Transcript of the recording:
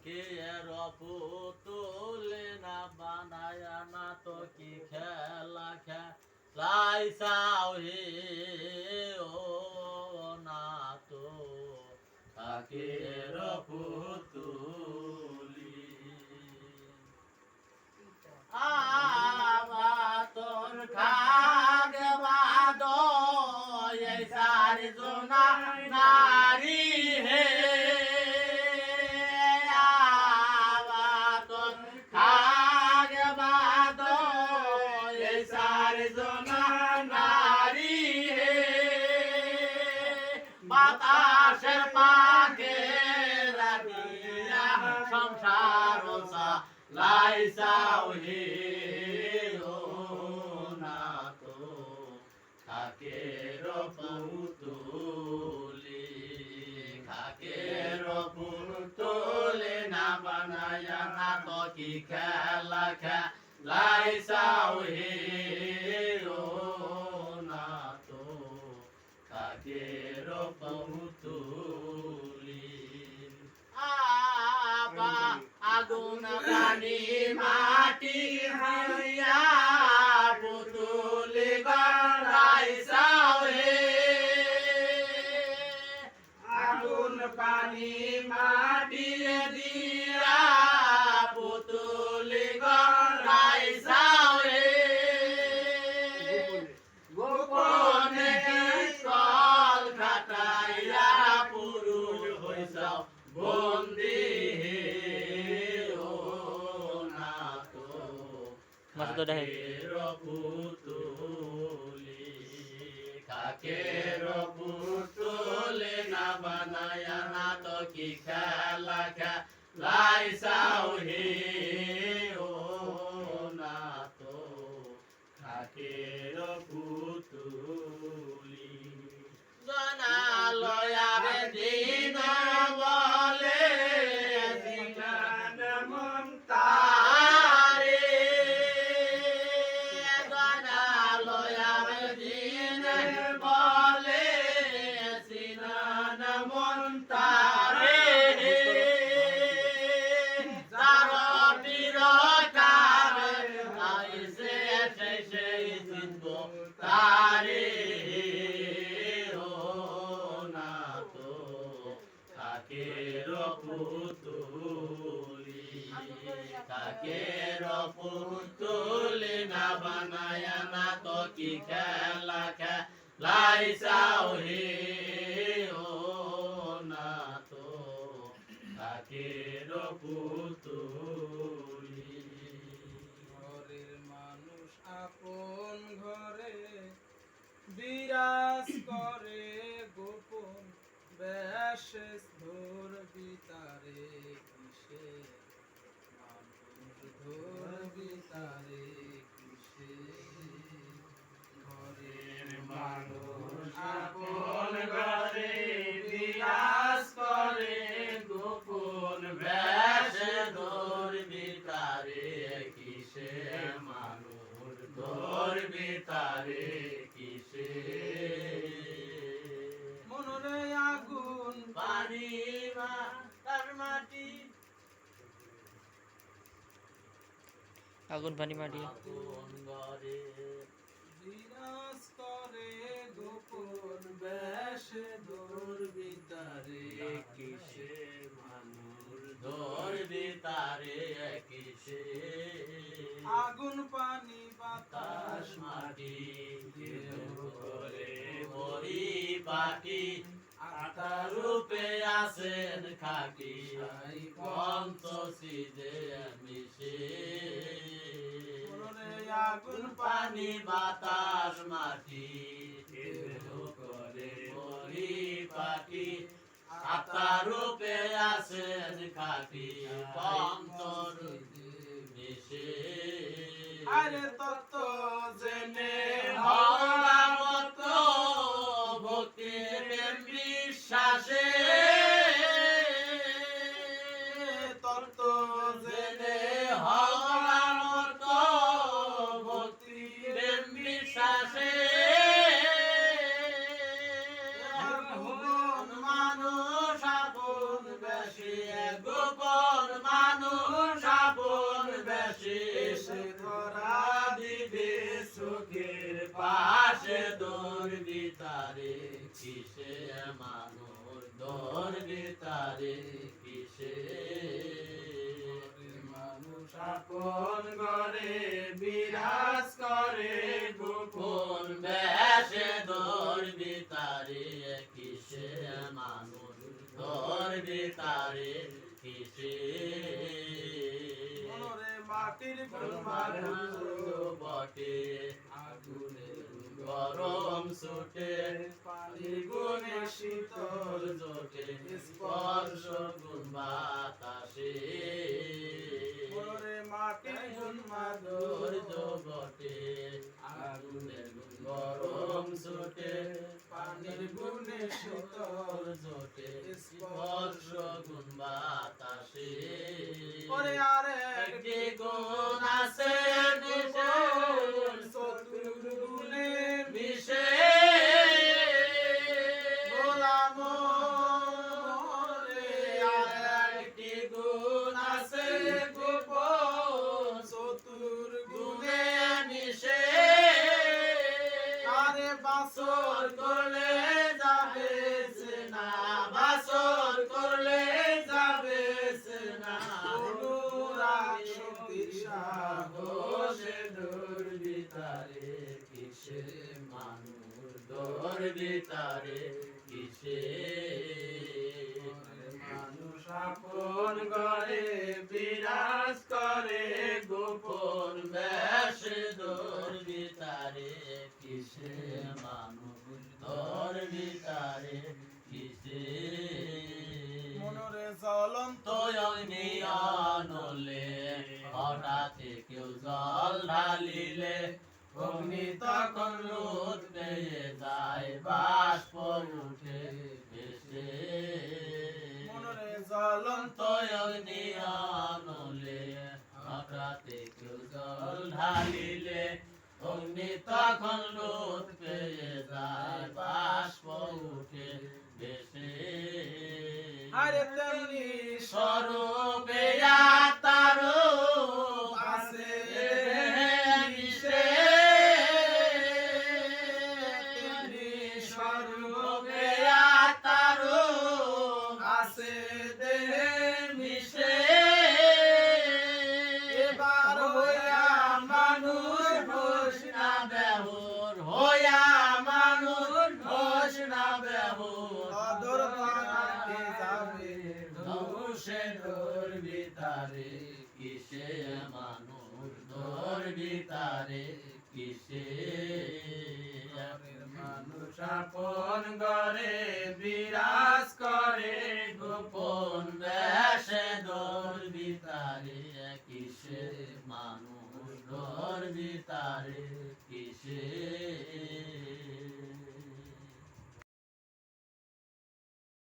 থাকে এর পুতুলে না বানায় না তো কি খেলা খেলাই চাও হে ও না তো তাকে এর পুতুলি। সংসার লাইসাও হে ও না তো খাকে রপুতুলি খাকে রপুতুলি না বানায়া না তো কি খেলা খেলাইসাও হে ও আগুন পানি মাটি হইয়া মাথা তো দেখে। কাকের পুতুলি না বানায় না তো কি খেলা খেলাই সাও সেই চিনব তারে না তো। কাকের রপুতুলি কাকের রপুতুলি না বানায় না তো কি খেলা খেলাই চাও হে করে গোপন বেশ ধর বিতারে কিসে? মানুষ ধর বিতারে কিসে? ঘরের মানুষ আপন ঘরে বিরাজ করে, গোপন বেশ ধরবি তারে কিসে? মানুষ ধরবি তারে আগুন পানি মাটি। আপন ঘরে বিনাশ করে গোপন বেশ ধরবি তারে কিসে মানুষ ধরবি তারে কিসে? আগুন পানি বাতাস মাটি করে মরি পাটি আটা রূপে আসেন আগুন পানি বাতাস মাটি করে মরি পাটি আত্মারূপে আসেন খাটি পঞ্চ মানুষ দর বিতারে কিসে? মানুষ আপন ঘরে বিরাজ করে গোপন বেশে দর বিতারে কিসে? মানুষ দর বিতারে কিসে? মাটির তোমার বটে। আগুনের গরম সুটে গুণে শীতল জোটে। স্পর্শ গুণ বাতাসে। মাটির গুণ মাধুর বটে। আগুনের গরম সুটে পানির গুণে শীতল জোটে স্পর্শ গুণ বাতাসে। পরে আরে একটি গুণ মানুষ দূর বিতারে কিসে মানুষ আপন ঘরে বিরাজ করে গোপন বেশে দূর কিসে মানুষ দূর বিতারে কিসে মনরে জ্বলন্ত তোয়নিয়ানলে হঠাৎ কেউ জল ঢালিলে অগ্নি তখন রোদ পেয়ে যায় বাষ্প উঠে ভেসে। জ্বলন্ত তোয়নিয়ানলে হঠাৎ কেউ জল ঢালিলে অগ্নি তখন রোদ পেয়ে স্বরূপে স্বরূপে তারো আছে দেহে মিশে। এবার হইয়া মানুষ ঘোষণা বেহুর হইয়া মানুষ ঘোষণা বেহুর অদর পানাকে যাবে বিতারে কিসে মানুষ দোর বিতারে কিসে মানুষ করে বিরাজ করে গোপন বেশে বিতারে কিসে মানুষ বিতারে কিসে